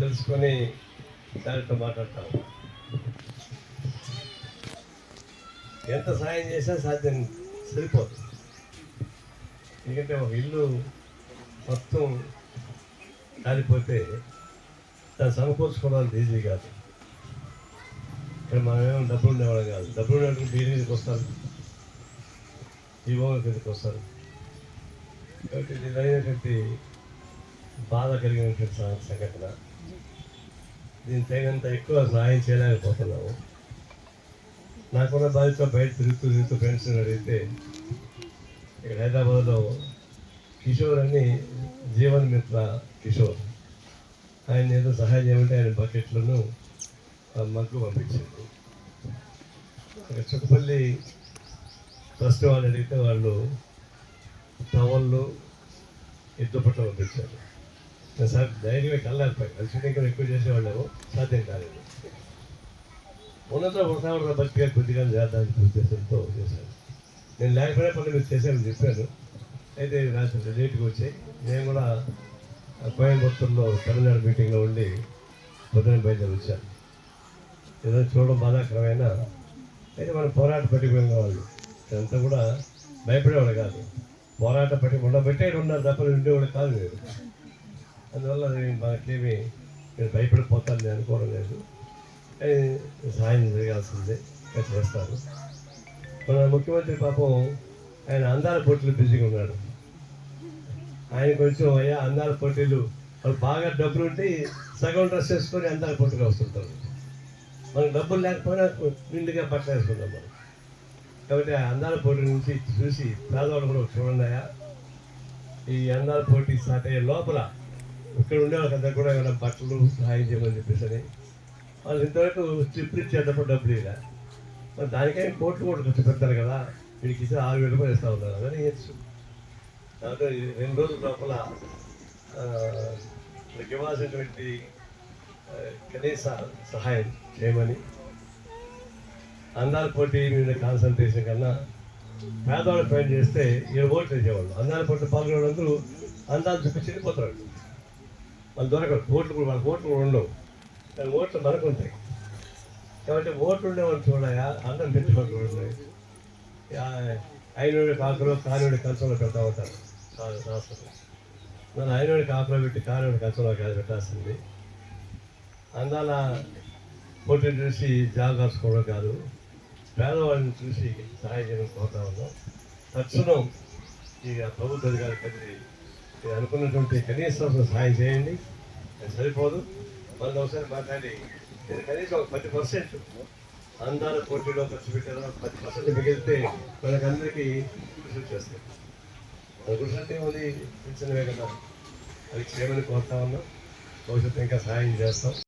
తెలుసుకొని దానితో మాట్లాడతాం. ఎంత సాయం చేసినా సాధ్యం సరిపోదు. ఎందుకంటే ఒక ఇల్లు మొత్తం కాలిపోతే దాన్ని సమకూర్చుకోవడానికి ఈజీ కాదు. ఇక్కడ మనమేమో డబ్బులు ఉండేవాళ్ళం కాదు. డబ్బులు ఉండేటప్పుడు దీని మీదకి వస్తారు. ఈ భూమి కిందకి వస్తారు. కాబట్టి నిజమైనటువంటి బాధ కలిగినటువంటి సంఘటన. దీని తగినంత ఎక్కువ సహాయం చేయలేకపోతున్నాము. నాకున్న బాధ్యత బయట తిరుగుతూ తిరుగుతూ ఫ్రెండ్స్ అడిగితే ఇక్కడ హైదరాబాద్లో కిషోర్ అని జీవన్ మిత్ర కిషోర్. ఆయన ఏదో సహాయం చేయమంటే ఆయన బకెట్లను ఆ మగ్గు పంపించారు ఇక్కడ చుట్టుపల్లి ట్రస్ట్ వాళ్ళు అడిగితే వాళ్ళు టవళ్ళు ఎద్దుపట్ల పంపించారు. సార్ ధైర్యమే కళ్ళారిపోయి కలిసి ఇంకా ఎక్కువ చేసేవాళ్ళము సాధ్యం కాలేదు. ఉన్నత ఒకసారి బతిగా కొద్దిగా చేద్దానికి ఉద్దేశంతో చేశాను నేను లేకపోయినా పనులు మీరు చేశామని చెప్పాను అయితే రాత్రి లేట్గా వచ్చాయి. నేను కూడా కోయంబత్తూరులో తమిళనాడు మీటింగ్లో ఉండి పొద్దున బయలుదేరి వచ్చాను. ఏదో చూడడం బాధాకరమైన అయితే మనం పోరాట పట్టిపోయిన వాళ్ళు ఇదంతా కూడా భయపడేవాడు కాదు. పోరాట పట్టి ఉండబట్టే ఉన్నారు తప్ప ఉండేవాడు కాదు మీరు అందువల్ల నేను మనకేమి నేను భయపడిపోతాను నేను అనుకోవడం లేదు. సాయం సహాయం జరగాల్సిందే ఇంకా మన ముఖ్యమంత్రి పాపం ఆయన అందాల పోటీలు బిజీగా ఉన్నాడు. ఆయన కొంచెం అయ్యా అందాల పోటీలు వాళ్ళు బాగా డబ్బులు ఉంటే సగం డ్రెస్ వేసుకొని అందాల పోటీలు వస్తుంటారు. మనకు డబ్బులు లేకపోయినా నిండుగా బట్టలు వేసుకుంటాం మనం. కాబట్టి ఆ అందాల పోటీ నుంచి చూసి పేదవాళ్ళు కూడా చూడండి అయ్యా. ఈ అందాల పోటీ స్టార్ట్ అయ్యే లోపల ఇక్కడ ఉండే వాళ్ళకంతా కూడా ఏమైనా బట్టలు సహాయం చేయమని చెప్పేసి అని. వాళ్ళు ఇంతవరకు స్ట్రిప్ ఇచ్చేటప్పుడు డబ్బులు ఇలా మరి దానికై కోట్లు కోట్లు ఖర్చు పెడతారు కదా. వీడికి ఇస్తే ఆరు వేలు రూపాయలు ఇస్తా ఉన్నారు. అదని ఇవ్వచ్చు కాబట్టి రెండు రోజుల లోపల ఇవ్వాల్సినటువంటి కనీస సహాయం చేయమని. అందాల పోటీ మీద కాన్సన్ట్రేషన్ కన్నా పేదవాళ్ళు పని చేస్తే ఏడు ఓట్లు వేసేవాళ్ళు. అందాల పోటీ పాల్గొనేందుకు అందాలు చూపి చెడిపోతారు వాళ్ళు దొరకరు ఓట్లు కూడా మన ఓట్లు కూడా ఉండవు. కానీ ఓట్లు మనకు ఉంటాయి. కాబట్టి ఓట్లు ఉండేవాళ్ళు చూడాయా అందరం పెట్టుబడులు చూడండి అయినోడి కాకులో కానివాడి కంచంలో పెడతా ఉంటారు. రాష్ట్రంలో. మన అయినోడి కాకులో పెట్టి కానివాడి కంచంలో కాదు పెట్టాల్సింది. అందాల పోటీని చూసి జాబ్ కాసుకోవడం కాదు. పేదవాళ్ళని చూసి సహాయం చేయడం కోరుతా ఉన్నాం. తక్షణం ఇక ప్రభుత్వ అధికారి కలిసి మీరు అనుకున్నటువంటి కనీసం సహాయం చేయండి. అది సరిపోదు. మనం ఒకసారి మాట్లాడి. కనీసం ఒక పది పర్సెంట్. అందాల పోటీలో ఖర్చు పెట్టారు? పది పర్సెంట్ మిగిలితే మనకందరికీ కృషి చేస్తాం అది కృషి అంటే అది చిన్నవే కదా. అది చేయమని కోరుతా ఉన్నాం. భవిష్యత్తు ఇంకా సహాయం చేస్తాం.